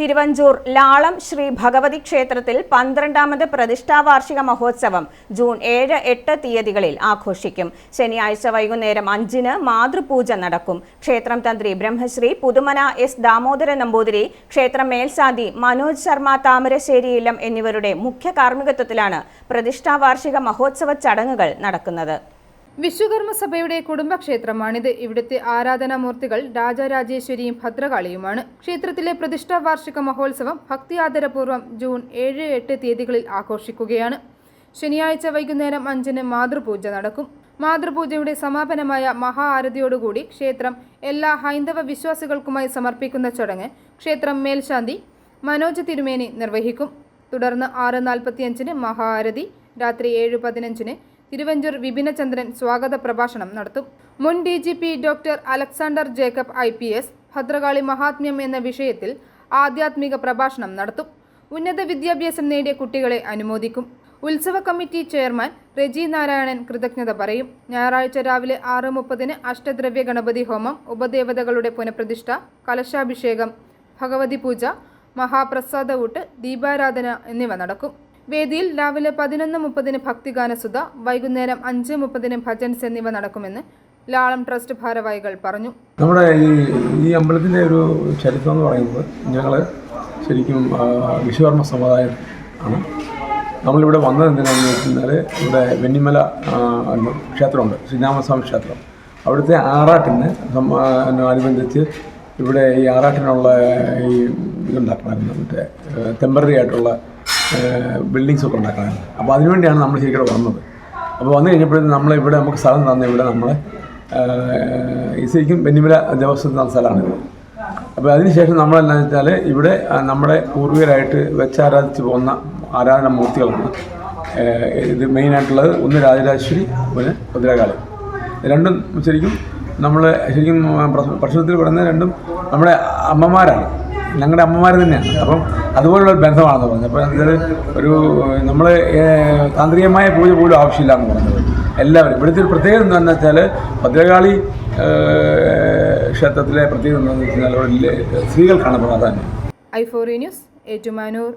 തിരുവഞ്ചൂർ ലാളം ശ്രീ ഭഗവതി ക്ഷേത്രത്തിൽ പന്ത്രണ്ടാമത് പ്രതിഷ്ഠാവാർഷിക മഹോത്സവം ജൂൺ ഏഴ് എട്ട് തീയതികളിൽ ആഘോഷിക്കും. ശനിയാഴ്ച വൈകുന്നേരം അഞ്ചിന് മാതൃപൂജ നടക്കും. ക്ഷേത്രം തന്ത്രി ബ്രഹ്മശ്രീ പുതുമന എസ് ദാമോദര നമ്പൂതിരി ക്ഷേത്രം മേൽശാന്തി മനോജ് ശർമ്മ താമരശ്ശേരി ഇല്ലം എന്നിവരുടെ മുഖ്യ കാർമ്മികത്വത്തിലാണ് പ്രതിഷ്ഠാവാർഷിക മഹോത്സവ ചടങ്ങുകൾ നടക്കുന്നത്. വിശ്വകർമ്മ സഭയുടെ കുടുംബക്ഷേത്രമാണിത്. ഇവിടുത്തെ ആരാധനാമൂർത്തികൾ രാജരാജേശ്വരിയും ഭദ്രകാളിയുമാണ്. ക്ഷേത്രത്തിലെ പ്രതിഷ്ഠാ വാർഷിക മഹോത്സവം ഭക്തി ആദരപൂർവം ജൂൺ ഏഴ് എട്ട് തീയതികളിൽ ആഘോഷിക്കുകയാണ്. ശനിയാഴ്ച വൈകുന്നേരം അഞ്ചിന് മാതൃപൂജ നടക്കും. മാതൃപൂജയുടെ സമാപനമായ മഹാ ആരതിയോടുകൂടി ക്ഷേത്രം എല്ലാ ഹൈന്ദവ വിശ്വാസികൾക്കുമായി സമർപ്പിക്കുന്ന ചടങ്ങ് ക്ഷേത്രം മേൽശാന്തി മനോജ് തിരുമേനി നിർവഹിക്കും. തുടർന്ന് ആറ് നാൽപ്പത്തിയഞ്ചിന് മഹാ ആരതി രാത്രി ഏഴ് പതിനഞ്ചിന് തിരുവഞ്ചൂർ വിപിനചന്ദ്രൻ സ്വാഗത പ്രഭാഷണം നടത്തും. മുൻ D G P doctor Alexander Jacob I P S Bhadrakali മഹാത്മ്യം എന്ന വിഷയത്തിൽ ആധ്യാത്മിക പ്രഭാഷണം നടത്തും. ഉന്നത വിദ്യാഭ്യാസം നേടിയ കുട്ടികളെ അനുമോദിക്കും. ഉത്സവ കമ്മിറ്റി ചെയർമാൻ റെജി നാരായണൻ കൃതജ്ഞത പറയും. ഞായറാഴ്ച രാവിലെ ആറ് മുപ്പതിന് അഷ്ടദ്രവ്യ ഗണപതി ഹോമം ഉപദേവതകളുടെ പുനഃപ്രതിഷ്ഠ കലശാഭിഷേകം ഭഗവതി പൂജ മഹാപ്രസാദ ഊട്ട് ദീപാരാധന എന്നിവ നടക്കും. വേദിയിൽ രാവിലെ പതിനൊന്ന് മുപ്പതിന് ഭക്തിഗാനസുധ വൈകുന്നേരം അഞ്ച് മുപ്പതിന് ഭജൻസ് എന്നിവ നടക്കുമെന്ന് ലാളം ട്രസ്റ്റ് ഭാരവാഹികൾ പറഞ്ഞു. നമ്മുടെ ഈ ഈ അമ്പലത്തിന്റെ ഒരു ചരിത്രം എന്ന് പറയുന്നത് ഞങ്ങൾ ശരിക്കും വിശ്വകർമ്മ സമുദായം ആണ്. നമ്മളിവിടെ വന്നത് എന്തിനാണെന്ന് വെച്ച് കഴിഞ്ഞാൽ ഇവിടെ വെന്നിമല ക്ഷേത്രമുണ്ട് ശ്രീരാമസ്വാമി ക്ഷേത്രം. അവിടുത്തെ ആറാട്ടിന് അനുബന്ധിച്ച് ഇവിടെ ഈ ആറാട്ടിനുള്ള ഈ ഇതുണ്ടാക്കണമായിരുന്നു മറ്റേ ടെമ്പററി ആയിട്ടുള്ള ബിൽഡിങ്സ് ഒക്കെ ഉണ്ടാക്കണം അപ്പോൾ അതിനുവേണ്ടിയാണ് നമ്മൾ ശരിക്കും വന്നത്. അപ്പോൾ വന്നു കഴിഞ്ഞപ്പോഴത്തേക്കും നമ്മളിവിടെ നമുക്ക് സ്ഥലം തന്ന ഇവിടെ നമ്മൾ ഈ ശരിക്കും വെന്നിമല ദേവസ്വം തന്ന സ്ഥലമാണിത് അപ്പോൾ അതിനുശേഷം നമ്മളെന്താണെന്ന് വെച്ചാൽ ഇവിടെ നമ്മുടെ പൂർവികരായിട്ട് വെച്ചാരാധിച്ച് പോകുന്ന ആരാധന മൂർത്തികളാണ് ഇത് മെയിനായിട്ടുള്ളത് ഒന്ന് രാജരാജേശ്വരി പിന്നെ ഭദ്രകാളി. രണ്ടും ശരിക്കും നമ്മൾ ശരിക്കും പ്രശ്ന- പ്രശ്നത്തിൽ പറയുന്ന രണ്ടും നമ്മുടെ അമ്മമാരാണ്. ഞങ്ങളുടെ അമ്മമാർ തന്നെയാണ്. അപ്പം അതുപോലുള്ള ഒരു ബന്ധമാണെന്ന് പറഞ്ഞത്. അപ്പോൾ അത് ഒരു നമ്മൾ താന്ത്രികമായ പൂജ പോലും ആവശ്യമില്ല എന്ന് പറഞ്ഞത്. എല്ലാവരും. ഇവിടുത്തെ ഒരു പ്രത്യേകത എന്താണെന്ന് വെച്ചാൽ ഭദ്രകാളി ക്ഷേത്രത്തിലെ പ്രത്യേകത എന്താണെന്ന് വെച്ചാൽ സ്ത്രീകൾക്കാണ് പ്രാധാന്യം ഐ ഫോറി ന്യൂസ് ഏറ്റുമാനൂർ.